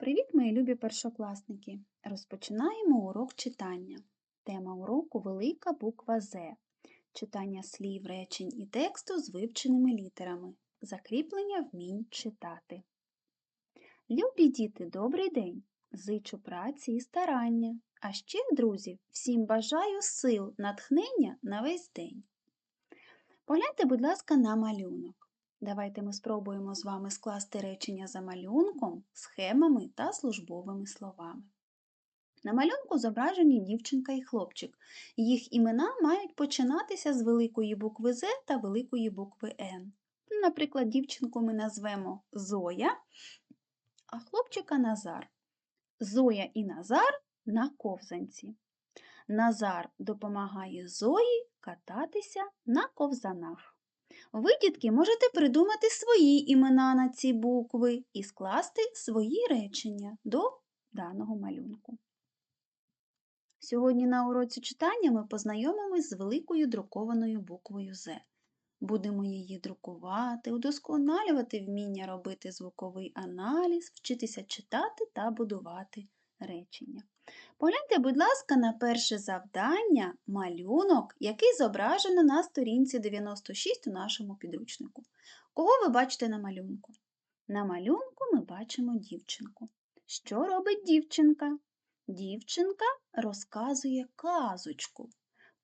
Привіт, мої любі першокласники! Розпочинаємо урок читання. Тема уроку велика буква З. Читання слів, речень і тексту з вивченими літерами. Закріплення вмінь читати. Любі діти, добрий день! Зичу праці і старання. А ще, друзі, всім бажаю сил, натхнення на весь день. Погляньте, будь ласка, на малюнок. Давайте ми спробуємо з вами скласти речення за малюнком, схемами та службовими словами. На малюнку зображені дівчинка і хлопчик. Їх імена мають починатися з великої букви З та великої букви Н. Наприклад, дівчинку ми назвемо Зоя, а хлопчика Назар. Зоя і Назар на ковзанці. Назар допомагає Зої кататися на ковзанах. Ви, дітки, можете придумати свої імена на ці букви і скласти свої речення до даного малюнку. Сьогодні на уроці читання ми познайомимось з великою друкованою буквою З. Будемо її друкувати, удосконалювати вміння робити звуковий аналіз, вчитися читати та будувати речення. Погляньте, будь ласка, на перше завдання малюнок, який зображено на сторінці 96 у нашому підручнику. Кого ви бачите на малюнку? На малюнку ми бачимо дівчинку. Що робить дівчинка? Дівчинка розказує казочку.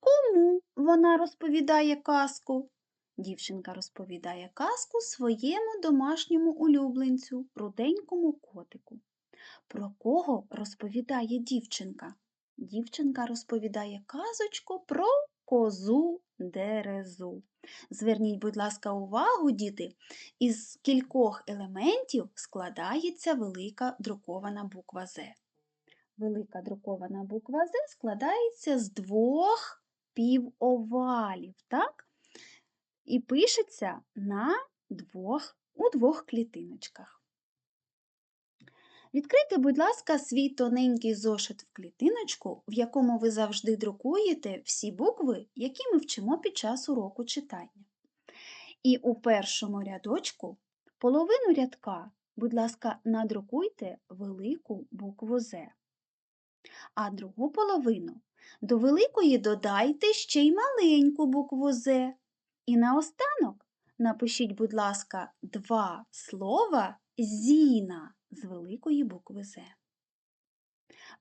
Кому вона розповідає казку? Дівчинка розповідає казку своєму домашньому улюбленцю, руденькому котику. Про кого розповідає дівчинка? Дівчинка розповідає казочку про козу дерезу. Зверніть, будь ласка, увагу, діти, із кількох елементів складається велика друкована буква З. Велика друкована буква З складається з двох півовалів, так? І пишеться на двох, у двох клітиночках. Відкрийте, будь ласка, свій тоненький зошит в клітиночку, в якому ви завжди друкуєте всі букви, які ми вчимо під час уроку читання. І у першому рядочку половину рядка, будь ласка, надрукуйте велику букву З. А другу половину до великої додайте ще й маленьку букву З. І наостанок напишіть, будь ласка, два слова Зіна з великої букви З.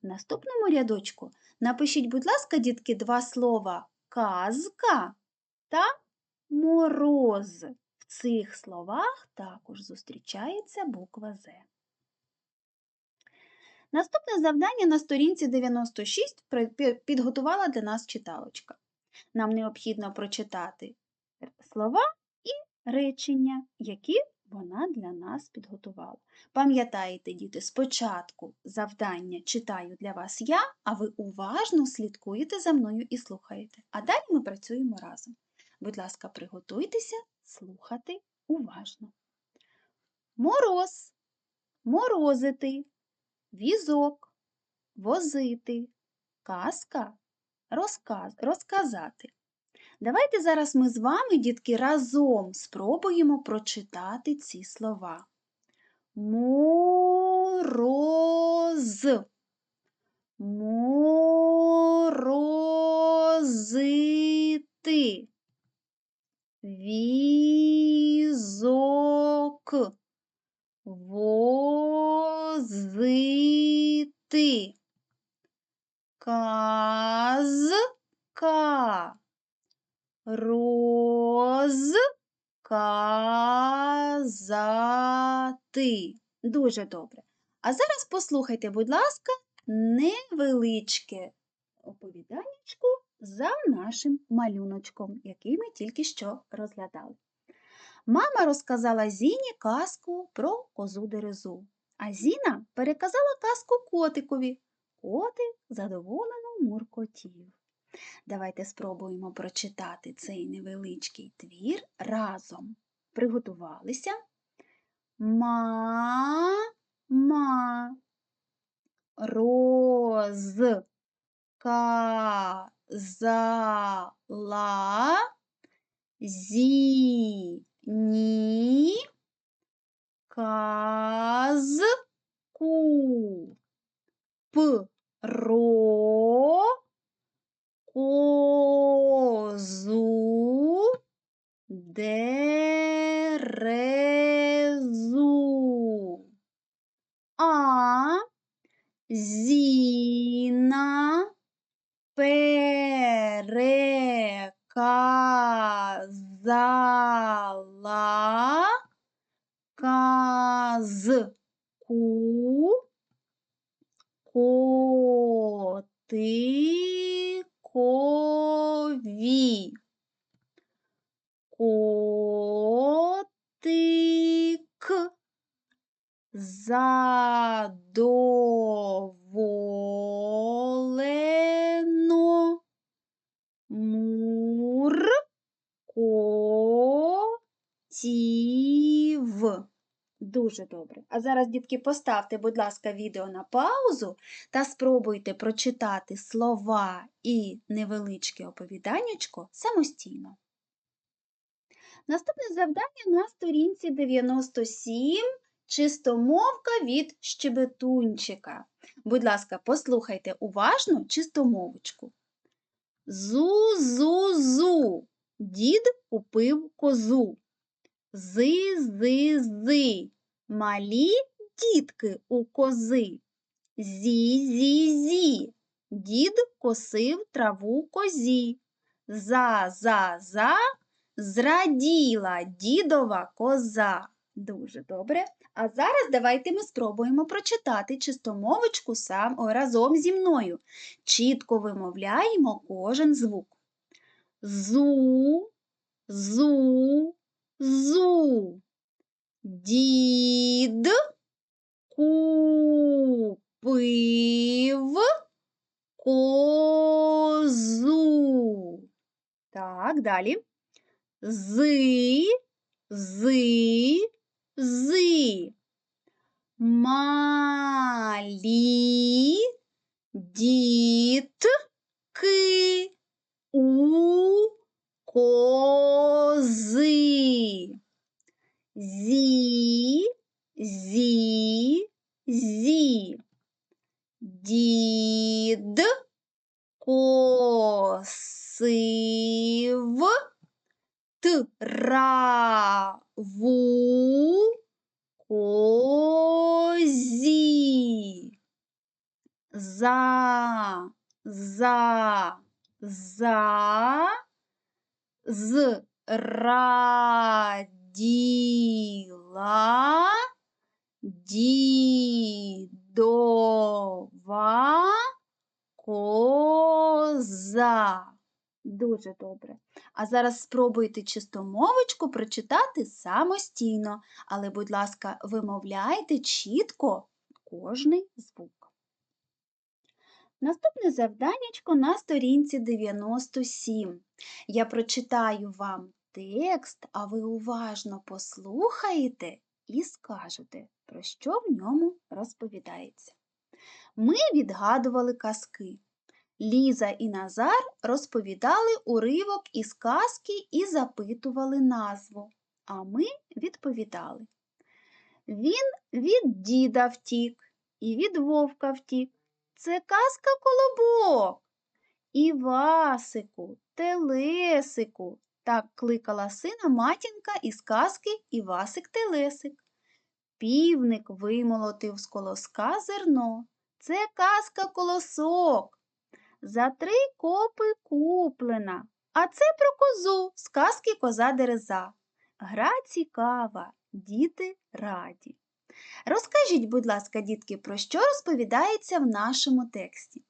В наступному рядочку напишіть, будь ласка, дітки, два слова казка та мороз. В цих словах також зустрічається буква З. Наступне завдання на сторінці 96 підготувала для нас читалочка. Нам необхідно прочитати слова і речення, які вона для нас підготувала. Пам'ятаєте, діти, спочатку завдання читаю для вас я, а ви уважно слідкуєте за мною і слухаєте. А далі ми працюємо разом. Будь ласка, приготуйтеся слухати уважно. Мороз, морозити, візок, возити, казка, розказ, розказати. Давайте зараз ми з вами, дітки, разом спробуємо прочитати ці слова. Мороз. Морозити. Візок. Возити. Казка розказати. Дуже добре. А зараз послухайте, будь ласка, невеличке оповіданнячко за нашим малюночком, який ми тільки що розглядали. Мама розказала Зіні казку про козу дерезу, а Зіна переказала казку котикові. Котик задоволено муркотів. Давайте спробуємо прочитати цей невеличкий твір разом. Приготувалися. Ма, ма, роз, ка, за, ла, зі, ні, каз, ку, про, котикові. Дуже добре. А зараз, дітки, поставте, будь ласка, відео на паузу та спробуйте прочитати слова і невеличке оповіданнячко самостійно. Наступне завдання на сторінці 97 чистомовка від щебетунчика. Будь ласка, послухайте уважно чистомовочку. Зу-зу-зу. Дід купив козу. Зи-зи-зи. Малі дітки у кози. Зі-зі-зі. Дід косив траву козі. За-за-за. Зраділа дідова коза. Дуже добре. А зараз давайте ми спробуємо прочитати чистомовочку сам разом зі мною. Чітко вимовляємо кожен звук. Зу, зу, зу. Дід купив козу. Так, далі. Зи, зи, зи. Малі дітки у кози. Зі, зі, зі. Дід косив траву козі. За, за, за, зраділа дідова коза. Дуже добре. А зараз спробуйте чистомовочку прочитати самостійно, але, будь ласка, вимовляйте чітко кожний звук. Наступне завданнячко на сторінці 97. Я прочитаю вам текст, а ви уважно послухаєте і скажете, про що в ньому розповідається. Ми відгадували казки. Ліза і Назар розповідали уривок із казки і запитували назву, а ми відповідали. Він від діда втік і від вовка втік. Це казка колобок. Івасику, Телесику. Так кликала сина матінка із казки Івасик Телесик. Півник вимолотив з колоска зерно. Це казка колосок. За три копи куплена. А це про козу з казки коза дереза. Гра цікава, діти раді. Розкажіть, будь ласка, дітки, про що розповідається в нашому тексті?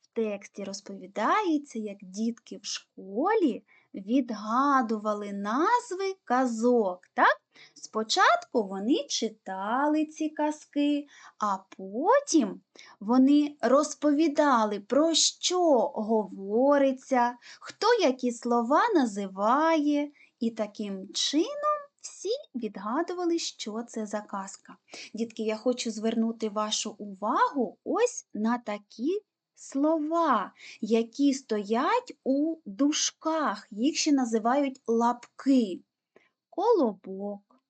В тексті розповідається, як дітки в школі відгадували назви казок. Так? Спочатку вони читали ці казки, а потім вони розповідали, про що говориться, хто які слова називає, і таким чином всі відгадували, що це за казка. Дітки, я хочу звернути вашу увагу ось на такі слова, які стоять у дужках. Їх ще називають лапки. Колобок,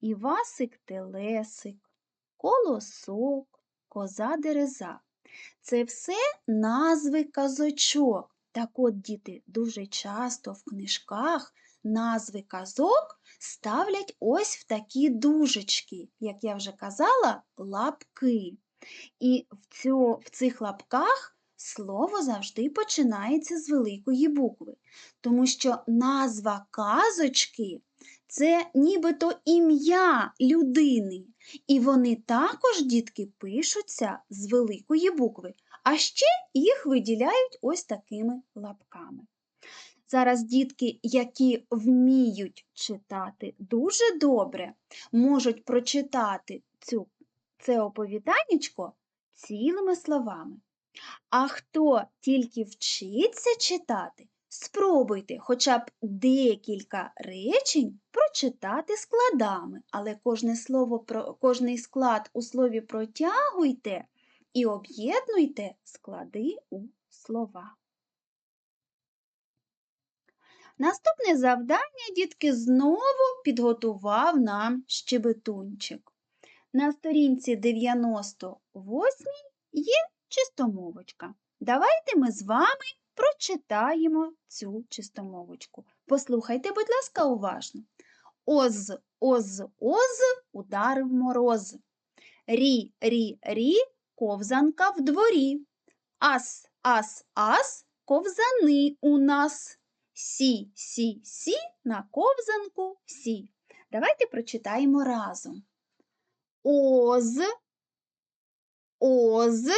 Івасик Телесик, колосок, коза дереза. Це все назви казочок. Так от, діти, дуже часто в книжках назви казок ставлять ось в такі дужечки, як я вже казала, лапки. І в, цьо, в цих лапках слово завжди починається з великої букви, тому що назва казочки це нібито ім'я людини. І вони також, дітки, пишуться з великої букви, а ще їх виділяють ось такими лапками. Зараз дітки, які вміють читати дуже добре, можуть прочитати цю, це оповіданнячко цілими словами. А хто тільки вчиться читати, спробуйте хоча б декілька речень прочитати складами, але кожне слово, кожний склад у слові протягуйте і об'єднуйте склади у слова. Наступне завдання, дітки, знову підготував нам щебетунчик. На сторінці 98 є чистомовочка. Давайте ми з вами прочитаємо цю чистомовочку. Послухайте, будь ласка, уважно. Оз, оз, оз, ударив мороз. Рі, рі, рі, ковзанка в дворі. Ас, ас, ас, ковзани у нас. Сі, сі, сі, на ковзанку сі. Давайте прочитаємо разом. Оз, оз,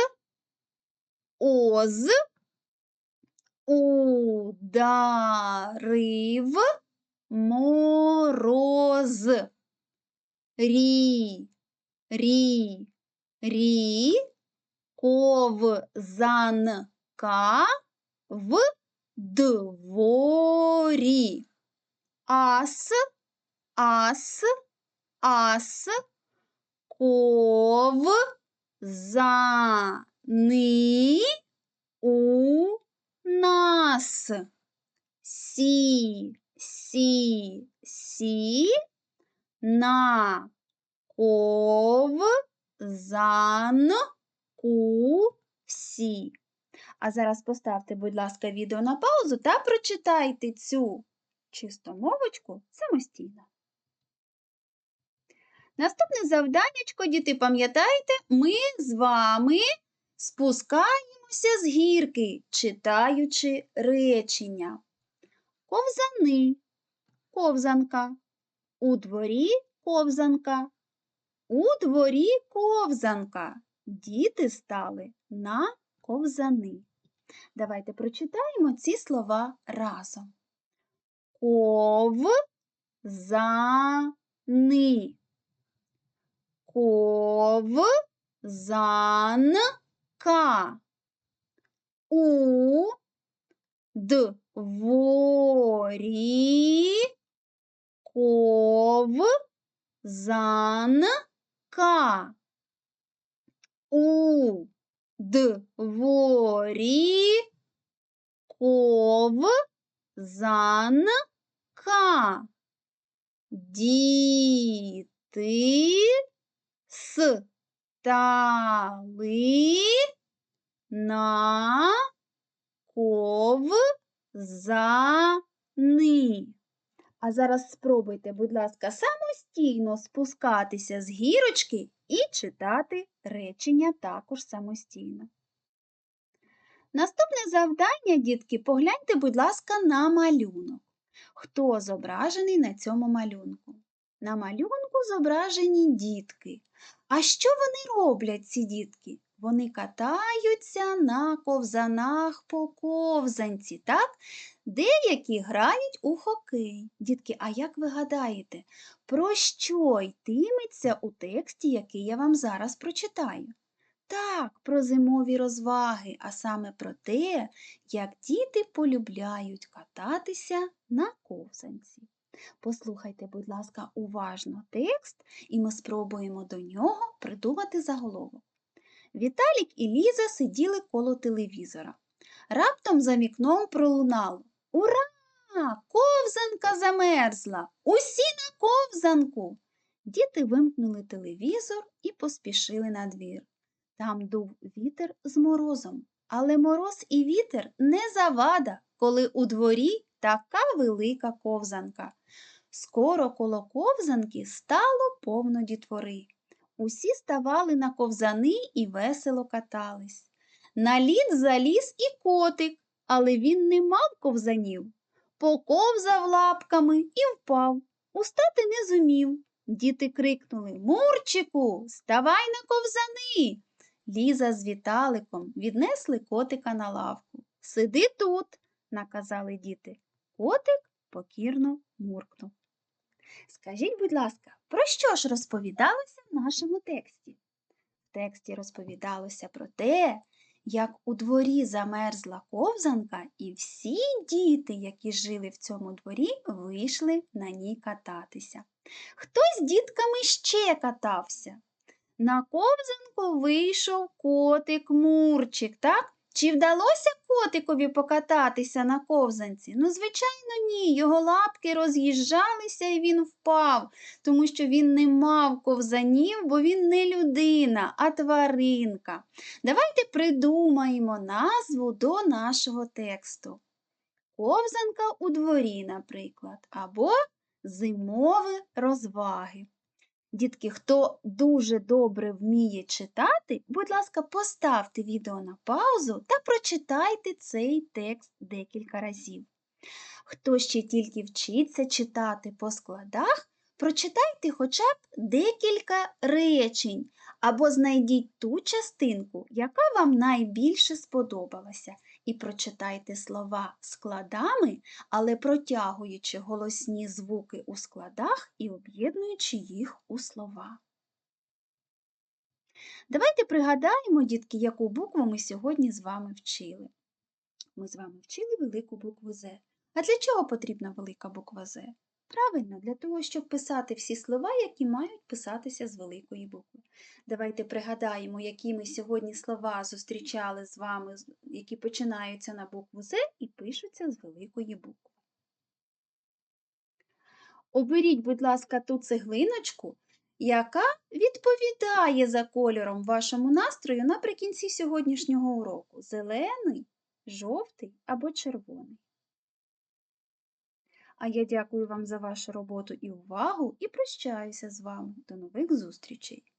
оз, ударив мороз. Рі, рі, рі, ковзанка в дворі. Ас, ас, ас, ковзани у нас. Сі, сі, сі, на ковзанку сі. А зараз поставте, будь ласка, відео на паузу та прочитайте цю чистомовочку самостійно. Наступне завданнячко, діти, пам'ятаєте, ми з вами спускаємося з гірки, читаючи речення. Ковзани, ковзанка, у дворі ковзанка, у дворі ковзанка. Діти стали на ковзани. Давайте прочитаємо ці слова разом. Ковзани. Ковзанка. У дворі ковзанка. У дворі ковзанка. Діти стали на ковзани. А зараз спробуйте, будь ласка, самостійно спускатися з гірочки і читати речення також самостійно. Наступне завдання, дітки, погляньте, будь ласка, на малюнок. Хто зображений на цьому малюнку? На малюнку зображені дітки. А що вони роблять, ці дітки? Вони катаються на ковзанах по ковзанці, так? Деякі грають у хокей. Дітки, а як ви гадаєте, про що йтиметься у тексті, який я вам зараз прочитаю? Так, про зимові розваги, а саме про те, як діти полюбляють кататися на ковзанці. Послухайте, будь ласка, уважно текст, і ми спробуємо до нього придумати заголовок. Віталік і Ліза сиділи коло телевізора. Раптом за вікном пролунало Ура! Ковзанка замерзла! Усі на ковзанку! Діти вимкнули телевізор і поспішили на двір. Там дув вітер з морозом, але мороз і вітер не завада, коли у дворі така велика ковзанка. Скоро коло ковзанки стало повно дітвори. Усі ставали на ковзани і весело катались. На лід заліз і котик, але він не мав ковзанів. Поковзав лапками і впав. Устати не зумів. Діти крикнули Мурчику, ставай на ковзани. Ліза з Віталиком віднесли котика на лавку. Сиди тут, наказали діти. Котик покірно муркнув. Скажіть, будь ласка, про що ж розповідалося в нашому тексті? В тексті розповідалося про те, як у дворі замерзла ковзанка, і всі діти, які жили в цьому дворі, вийшли на ній кататися. Хтось з дітками ще катався. На ковзанку вийшов котик Мурчик, так? Чи вдалося котикові покататися на ковзанці? Ну, звичайно, ні. Його лапки роз'їжджалися і він впав, тому що він не мав ковзанів, бо він не людина, а тваринка. Давайте придумаємо назву до нашого тексту. Ковзанка у дворі, наприклад, або зимові розваги. Дітки, хто дуже добре вміє читати, будь ласка, поставте відео на паузу та прочитайте цей текст декілька разів. Хто ще тільки вчиться читати по складах, прочитайте хоча б декілька речень або знайдіть ту частинку, яка вам найбільше сподобалася, і прочитайте слова складами, але протягуючи голосні звуки у складах і об'єднуючи їх у слова. Давайте пригадаємо, дітки, яку букву ми сьогодні з вами вчили. Ми з вами вчили велику букву З. А для чого потрібна велика буква З? Правильно, для того, щоб писати всі слова, які мають писатися з великої букви. Давайте пригадаємо, які ми сьогодні слова зустрічали з вами, які починаються на букву З і пишуться з великої букви. Оберіть, будь ласка, ту цеглиночку, яка відповідає за кольором вашому настрою наприкінці сьогоднішнього уроку зелений, жовтий або червоний. А я дякую вам за вашу роботу і увагу і прощаюся з вами. До нових зустрічей!